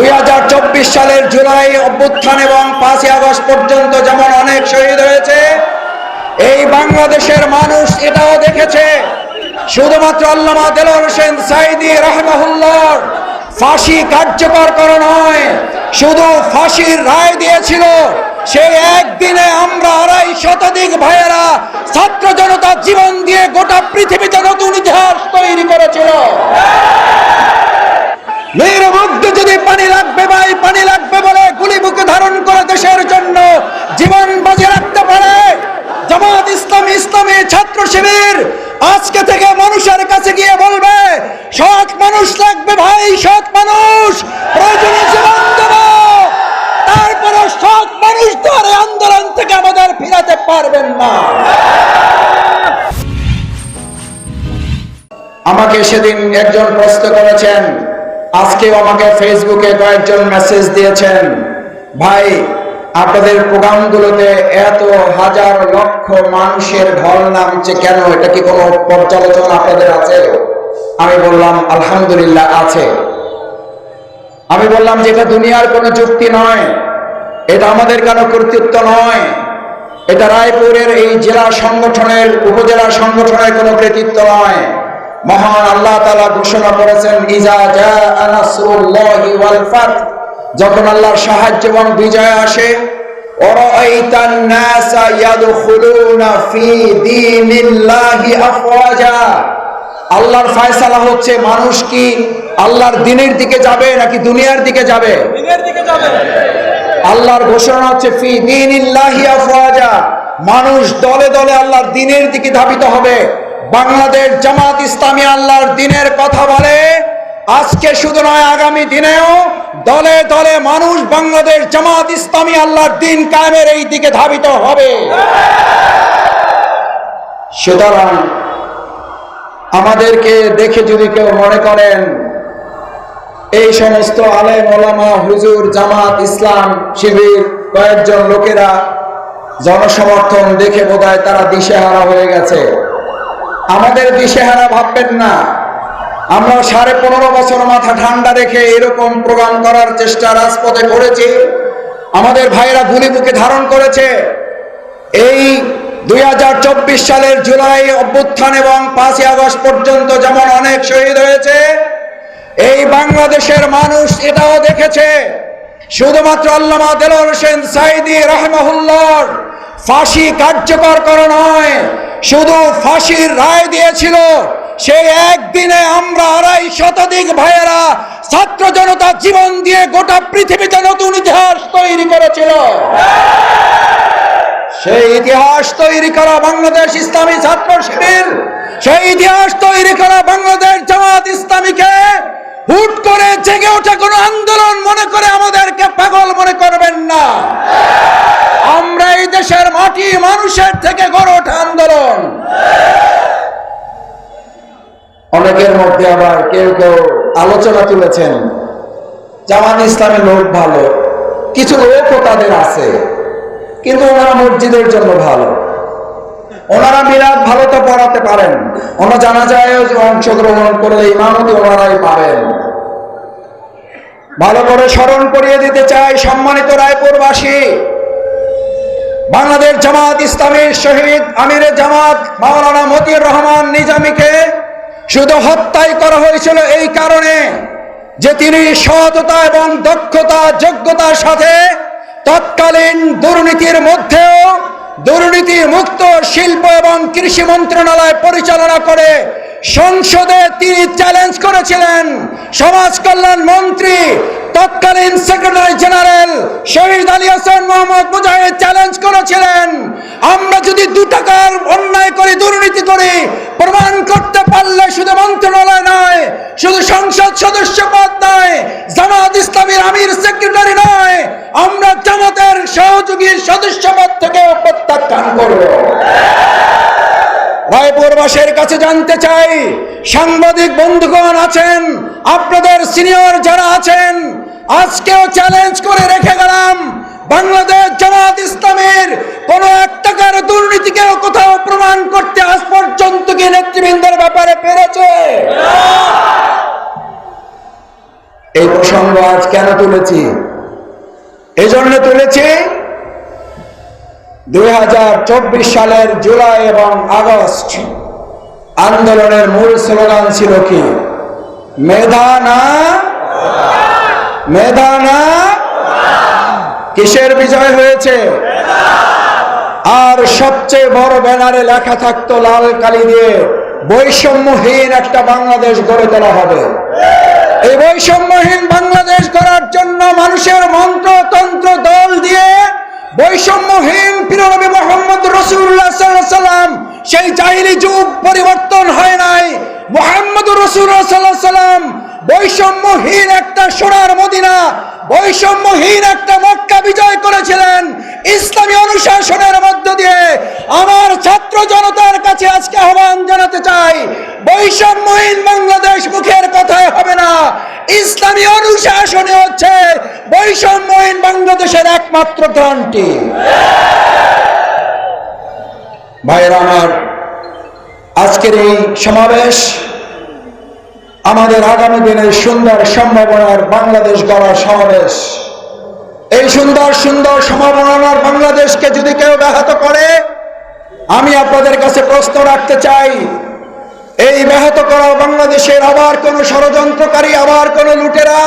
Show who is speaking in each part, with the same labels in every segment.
Speaker 1: দুই হাজার চব্বিশ সালের জুলাই অভ্যুত্থান এবং পাঁচই আগস্ট পর্যন্ত যেমন অনেক শহীদ হয়েছে, এই বাংলাদেশের মানুষ এটাও দেখেছে। শুধুমাত্র আল্লামা দেলোয়ার হোসেন সাইদি রাহমাহুল্লাহ ফাঁসি কার্যকর করা নয়, শুধু ফাঁসির রায় দিয়েছিল। সেই একদিনে আমরা আড়াই শতাধিক ভাইয়েরা ছাত্র জনতা জীবন দিয়ে গোটা পৃথিবীতে নতুন ইতিহাস তৈরি করেছিল। মেয়ের মধ্যে যদি পানি লাগবে ভাই, পানি লাগবে বলে গুলি বুকে ধারণ করে দেশের জন্য, জীবন বাজি রাখতে পারে। জামাত ইসলামী ইসলামী ছাত্র শিবির আজকে থেকে মানুষের কাছে গিয়ে বলবে, সৎ মানুষ লাগবে ভাই, সৎ মানুষ, প্রয়োজনে জীবন দেব। তারপরে সৎ মানুষ ধরে আন্দোলন থেকে আমাদের ফিরাতে পারবেন না। আমাকে সেদিন একজন প্রশ্ন করেছেন আজকেও আমাকে ফেসবুকে কয়েকজন মেসেজ দিয়েছেন, ভাই, আপনাদের প্রোগ্রামগুলোতে এত হাজার লক্ষ মানুষের ঢল নামছে কেন? এটা কি কোনো পর্যালোচনা আপনাদের আছে? আমি বললাম, আলহামদুলিল্লাহ আছে। আমি বললাম, যে এটা দুনিয়ার কোনো যুক্তি নয়, এটা আমাদের কারও কর্তৃত্ব নয়। এটা রায়পুরের এই জেলা সংগঠনের, উপজেলা সংগঠনের কোনো কৃতিত্ব নয়। মহান আল্লাহ তাআলা ঘোষণা করেছেন ইজা জা নাসরুল্লাহি ওয়াল ফাত যখন আল্লাহর সাহায্য এবং বিজয় আসে ওরাইতান নাসা ইয়াদখুলুনা ফি দীনিল্লাহি আফওয়াজা। আল্লাহর ফয়সালা হচ্ছে মানুষ কি আল্লাহর দিনের দিকে যাবে নাকি দুনিয়ার দিকে যাবে। আল্লাহর ঘোষণা হচ্ছে ফি দীনিল্লাহি আফওয়াজা। মানুষ দলে দলে আল্লাহর দিনের দিকে ধাবিত হবে। বাংলাদেশ জামাত ইসলামী আল্লাহর দিনের কথা বলে, আজকে শুধু নয়, আগামী দিনেও দলে দলে মানুষ বাংলাদেশ জামাত ইসলামী আল্লাহর দিন কায়েমের এই দিকে ধাবিত হবে। সুতরাং আমাদেরকে দেখে যদি কেউ মনে করেন, এই সমস্ত আলেম, ওলামা, হুজুর, জামাত, ইসলাম, শিবির, কয়েকজন লোকেরা জনসমর্থন দেখে বোধহয় তারা দিশেহারা হয়ে গেছে। আমাদের দিশেহারা ভাববেন না? আমরা সাড়ে পনেরো বছর মাথা ঠান্ডা রেখে এরকম প্রোগ্রাম করার চেষ্টা রাজপথে করেছি। আমাদের ভাইরা গুলি বুকে ধারণ করেছে। এই দুই হাজার চব্বিশ সালের জুলাই অভ্যুত্থান এবং পাঁচই আগস্ট পর্যন্ত যেমন অনেক শহীদ হয়েছে, এই বাংলাদেশের মানুষ এটাও দেখেছে। শুধুমাত্র আল্লামা দেলোয়ার হোসেন সাইদি রাহমাহুল্লাহ ফাঁসি কার্যকর করা নয় শুধু ফাঁসির রায় দিয়েছিল, সেই একদিনে আমরা আড়াই শতাধিক ভাইয়েরা ছাত্র জনতা জীবন দিয়ে গোটা পৃথিবীতে নতুন ইতিহাস তৈরি করেছিল। সেই ইতিহাস তৈরি করা বাংলাদেশ ইসলামী ছাত্র শিবির, সেই ইতিহাস তৈরি করা বাংলাদেশ জামাত ইসলামীকে হুট করে জেগে ওঠা কোনো আন্দোলন মনে করে আমাদেরকে পাগল মনে করবেন না। আমরা এই দেশের মাটি মানুষের থেকে গড়ে ওঠা আন্দোলন। অনেকের মধ্যে আবার কেউ কেউ আলোচনা তুলেছেন, জামাত ইসলামের লোক ভালো, কিছু লোকও তাদের আছে, কিন্তু ওনারা মসজিদের জন্য ভালো। ওনারা মিলাদ ভালো তো পড়াতে পারেন ওনারা জানা যায় অংশগ্রহণ করলে ইমামতি ওনারাই পাবেন। ভালো করে স্মরণ করিয়ে দিতে চাই সম্মানিত রায়পুরবাসী। বাংলাদেশ জামাত ইসলামের শহীদ আমির জামাত মাওলানা মতিউর রহমান নিজামীকে শুধু হত্যাই করা হয়েছিল এই কারণে যে তিনি সততা এবং দক্ষতা, যোগ্যতার সাথে তৎকালীন দুর্নীতির মধ্যেও দুর্নীতি মুক্ত শিল্প এবং কৃষি মন্ত্রণালয় পরিচালনা করে সংসদে তিনি চ্যালেঞ্জ করেছিলেন। সমাজ কল্যাণ মন্ত্রী, তৎকালীন সেক্রেটারি জেনারেল শহীদ আলী হাসান মোহাম্মদ মুজাহিদ চ্যালেঞ্জ করেছিলেন। আমরা যদি দু টাকার অন্যায় করি, দুর্নীতি করি, প্রমাণ করতে পারলে শুধু মন্ত্রণালয় নয়, শুধু সংসদ সদস্য পদ নয়, জামাত ইসলামীর আমির সেক্রেটারি নয়, আমরা জামাতের সহযোগী সদস্য পদ থেকে প্রত্যাখ্যান করব। রায়পুরবাসীর কাছে জানতে চাই, সাংবাদিক বন্ধুগণ আছেন, আপনাদের সিনিয়র যারা আছেন, আজকেও চ্যালেঞ্জ করে রেখে গেলাম, বাংলাদেশ জামাত ইসলামের কোন এক টাকার দুর্নীতিকেও কোথাও প্রমাণ করতে আজ পর্যন্ত কি নেতৃবৃন্দের ব্যাপারে পেরেছে? এই প্রসঙ্গ আজ কেন তুলেছি? এই জন্য তুলেছি, দুই হাজার চব্বিশ সালের জুলাই এবং আগস্ট আন্দোলনের মূল স্লোগান ছিল কি? মেধা না মেধা না কিসের বিজয় হয়েছে? আর সবচেয়ে বড় ব্যানারে লেখা থাকতো লাল কালি দিয়ে, বৈষম্যহীন একটা বাংলাদেশ গড়ে তোলা হবে। এই বৈষম্যহীন বাংলাদেশ গড়ার জন্য মানুষের মন্ত্রতন্ত্র দল দিয়ে বৈষম্যহীন পিরনবী মোহাম্মদ রসুল্লাহ সাল্লাম সেই জাহিলি যুগ পরিবর্তন হয় নাই। মোহাম্মদ রসুল্লাহ সাল্লাহ সাল্লাম বৈষম্যহীন একটা সোনার মদিনা, বৈষম্যহীন একটা মক্কা বিজয় করেছিলেন ইসলামী অনুশাসনের মধ্য দিয়ে। আমার ছাত্র জনতার কাছে আজকে আহ্বান জানাতে চাই, বৈষম্যহীন বাংলাদেশ মুখের কথায় হবে না। ইসলামী অনুশাসনে হচ্ছে বৈষম্যহীন বাংলাদেশের একমাত্র গ্রান্টি ভাইয়েরা আমার, আজকের এই সমাবেশ আমাদের আগামী দিনের সুন্দর সম্ভাবনার বাংলাদেশ গড়ার সমাবেশ। এই সুন্দর সুন্দর সম্ভাবনার বাংলাদেশকে যদি কেউ ব্যাহত করে, আমি আপনাদের কাছে প্রশ্ন রাখতে চাই, এই ব্যাহত করা বাংলাদেশের আবার কোন ষড়যন্ত্রকারী, আবার কোন লুটেরা,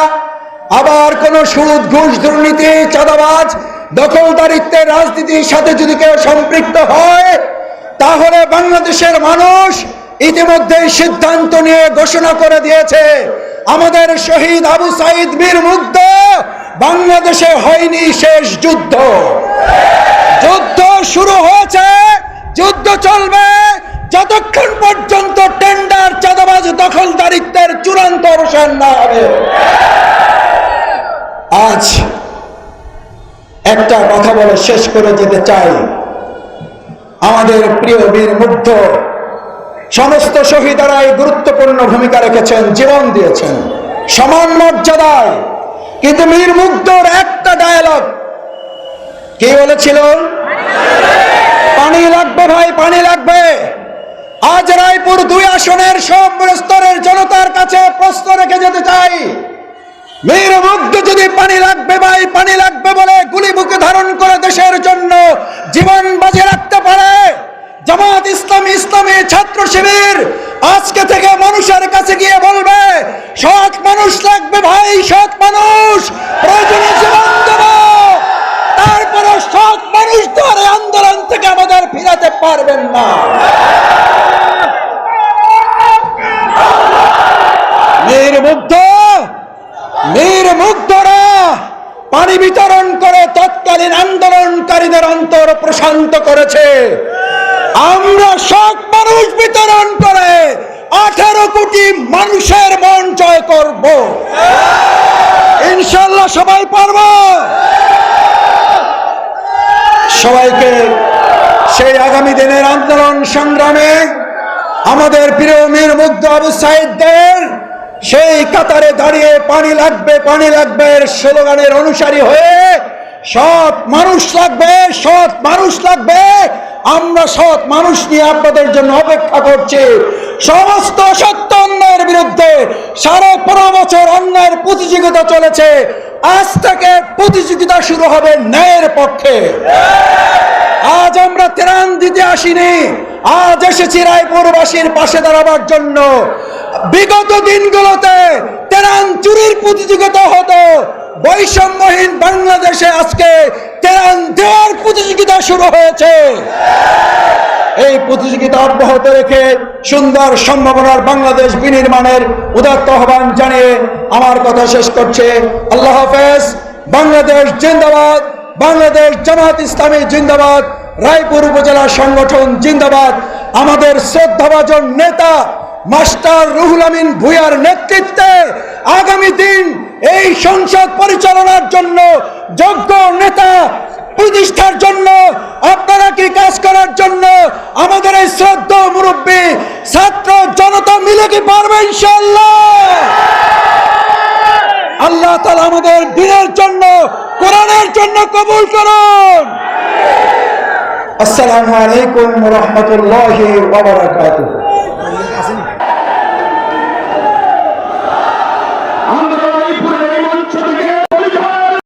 Speaker 1: আবার কোন সুদ, ঘুষ, দুর্নীতি, চাঁদাবাজ, দখলদারিত্বের রাজনীতির সাথে যদি কেউ সম্পৃক্ত হয় তাহলে বাংলাদেশের মানুষ ইতিমধ্যে সিদ্ধান্ত নিয়ে ঘোষণা করে দিয়েছে, আমাদের শহীদ আবু সাইদ বীর মুগ্ধ, বাংলাদেশে হয়নি শেষ যুদ্ধ। যুদ্ধ শুরু হয়েছে, যুদ্ধ চলবে, যতক্ষণ পর্যন্ত টেন্ডার চাঁদাবাজ দখলদারিত্বের চূড়ান্ত অবসান না হবে। আজ একটা কথা বলে শেষ করে যেতে চাই। আমাদের প্রিয় বীর মুগ্ধ। সমস্ত শহীদারাই গুরুত্বপূর্ণ ভূমিকা রেখেছেন, জীবন দিয়েছেন। সমান মর্যাদায়। কিন্তু মীর মুগ্ধর একটা ডায়ালগ কি বলেছিল? পানি লাগবে ভাই, পানি লাগবে। আজ রায়পুর দুই আসনের সব স্তরের জনতার কাছে প্রশ্ন রেখে যেতে চাই। মীর মুগ্ধ যদি পানি লাগবে ভাই পানি লাগবে বলে গুলি বুকে ধারণ করে দেশের জন্য জীবন বাজে রাখতে পারে জামাত ইসলামী ইসলামী ছাত্র শিবির আজকে থেকে মানুষের কাছে গিয়ে বলবে সৎ মানুষ লাগবে ভাই সৎ মানুষ প্রয়োজনে জীবন দেব তারপরে সৎ মানুষ দ্বারে আন্দোলন থেকে আমাদের ফিরাতে পারবেন না। মীর মুগ্ধ মীর মুগ্ধরা পানি বিতরণ করে তৎকালীন আন্দোলনকারীদের অন্তর প্রশান্ত করেছে। আমরা সব মানুষ বিতরণ করে আঠারো কোটি মানুষের মন জয় করব। ইনশাল্লাহ সবাই পারব। সবাইকে সেই আগামী দিনের আন্দোলন সংগ্রামে আমাদের প্রিয় মীর মুগ্ধ আবু সাইদদের সেই কাতারে দাঁড়িয়ে পানি লাগবে পানি লাগবে স্লোগানের অনুসারী হয়ে সৎ মানুষ লাগবে, সৎ মানুষ লাগবে। আমরা সৎ মানুষ নিয়ে আপনাদের জন্য অপেক্ষা করছি। সমস্ত সত্য অন্যায়ের বিরুদ্ধে সাড়ে পনেরো বছর অন্যায়ের প্রতিযোগিতা চলেছে। আজ থেকে প্রতিযোগিতা শুরু হবে ন্যায়ের পক্ষে। আজ আমরা ত্রাণ দিতে আসিনি। আজ এসেছি রায়পুরবাসীর পাশে দাঁড়াবার জন্য। বিগত দিনগুলোতে ত্রাণ চুরির প্রতিযোগিতা হতো। বৈষম্যহীন বাংলাদেশে আজকে ত্রাণ দেওয়ার প্রতিযোগিতা শুরু হয়েছে। এই প্রতিযোগিতা অব্যাহত রেখে সুন্দর সম্ভাবনার বাংলাদেশ বিনির্মাণের উদাত্ত আহ্বান জানিয়ে আমার কথা শেষ করছে। আল্লাহ হাফেজ, বাংলাদেশ জিন্দাবাদ। বাংলাদেশ জামাত ইসলামী জিন্দাবাদ, রায়পুর উপজেলা সংগঠন জিন্দাবাদ। আমাদের শ্রদ্ধাভাজন নেতা মাস্টার রুহুল আমিন ভুইয়ার নেতৃত্বে আগামী দিন এই সংসদ পরিচালনার জন্য যোগ্য নেতা প্রতিষ্ঠার জন্য, আপনারা কি কাজ করার জন্য আমাদের এই শ্রদ্ধ মুরব্বী ছাত্র জনতা মিলে কি পারবে ইনশাল্লাহ আল্লাহ তালা আমাদের দিনের জন্য কোরআনের জন্য কবুল করুন। আসসালামু আলাইকুম রহমতুল্লাহ